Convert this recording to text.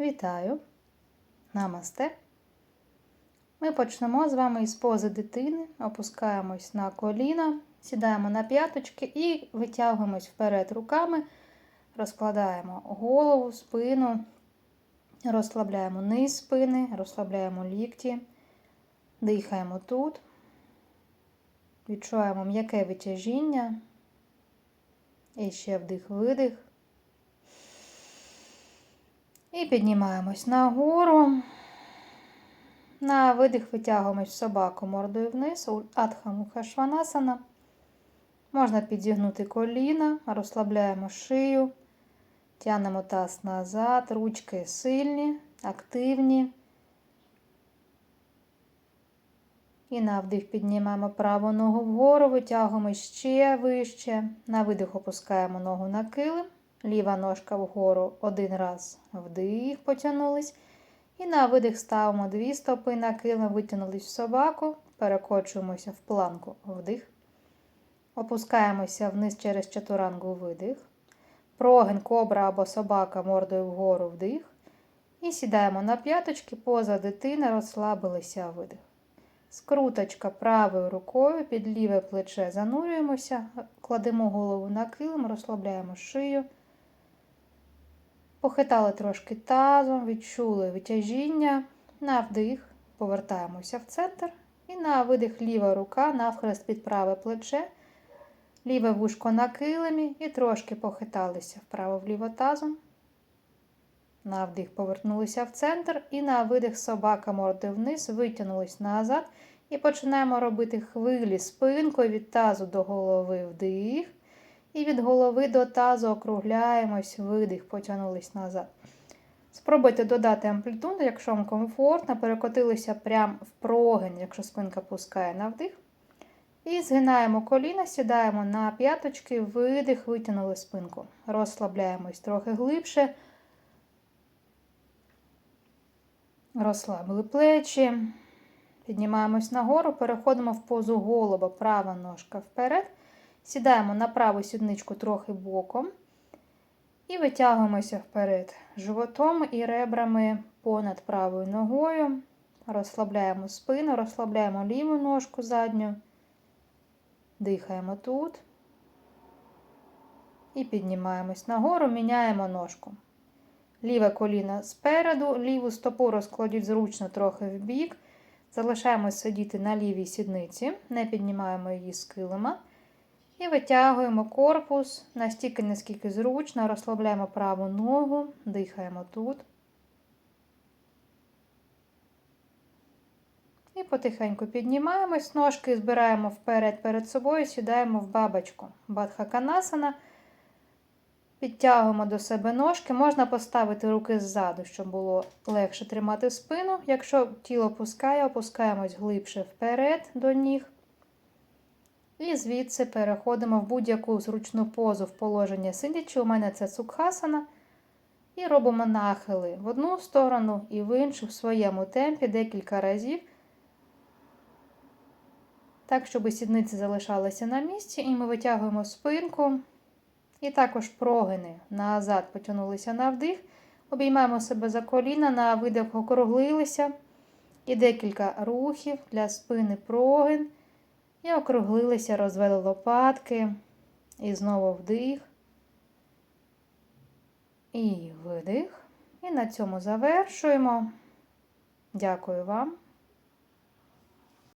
Вітаю! Намасте! Ми почнемо з вами із пози дитини, опускаємось на коліна, сідаємо на п'яточки і витягуємось вперед руками, розкладаємо голову, спину, розслабляємо низ спини, розслабляємо лікті, дихаємо тут, відчуваємо м'яке витяжіння. І ще вдих-видих. І піднімаємось нагору. На видих витягуємось собаку мордою вниз, Адха Муха Шванасана. Можна підзігнути коліна, розслабляємо шию, тягнемо таз назад, ручки сильні, активні. І на вдих піднімаємо праву ногу вгору, витягуємо ще вище. На видих опускаємо ногу на килим. Ліва ножка вгору один раз вдих, потягнулись. І на видих ставимо дві стопи на килим, витягнулись в собаку, перекочуємося в планку вдих. Опускаємося вниз через чатурангу видих. Прогин, кобра або собака мордою вгору вдих. І сідаємо на п'яточки, поза дитини, розслабилися видих. Скруточка правою рукою під ліве плече занурюємося, кладемо голову на килим, розслабляємо шию. Похитали трошки тазом, відчули витяжіння. На вдих, повертаємося в центр. І на видих ліва рука навхрест під праве плече, ліве вушко на килимі і трошки похиталися вправо-вліво тазом. На вдих повернулися в центр. І на видих собака морди вниз, витягнулись назад. І починаємо робити хвилі спинкою від тазу до голови вдих. І від голови до тазу округляємось, видих, потягнулись назад. Спробуйте додати амплітуду, якщо вам комфортно, перекотилися прямо в прогин, якщо спинка пускає на вдих. І згинаємо коліна, сідаємо на п'яточки, видих, витягнули спинку. Розслабляємось трохи глибше. Розслабили плечі. Піднімаємось нагору, переходимо в позу голуба, права ножка вперед. Сідаємо на праву сідничку трохи боком. І витягуємося вперед животом і ребрами понад правою ногою. Розслабляємо спину, розслабляємо ліву ножку задню. Дихаємо тут. І піднімаємось нагору, міняємо ножку. Ліве коліно спереду, ліву стопу розкладіть зручно трохи в бік. Залишаємо сидіти на лівій сідниці, не піднімаємо її з килима. І витягуємо корпус настільки, наскільки зручно, розслабляємо праву ногу, дихаємо тут. І потихеньку піднімаємось, ножки збираємо вперед перед собою, сідаємо в бабочку. Бадхаканасана. Підтягуємо до себе ножки. Можна поставити руки ззаду, щоб було легше тримати спину. Якщо тіло пускає, опускаємось глибше вперед до ніг. І звідси переходимо в будь-яку зручну позу в положення сидячи. У мене це цукхасана. І робимо нахили в одну сторону і в іншу в своєму темпі декілька разів. Так, щоб сідниці залишалися на місці, і ми витягуємо спинку. І також прогини назад потягнулися на вдих. Обіймаємо себе за коліна, на видих округлилися. І декілька рухів для спини прогин. І округлилися, розвели лопатки. І знову вдих. І видих. І на цьому завершуємо. Дякую вам.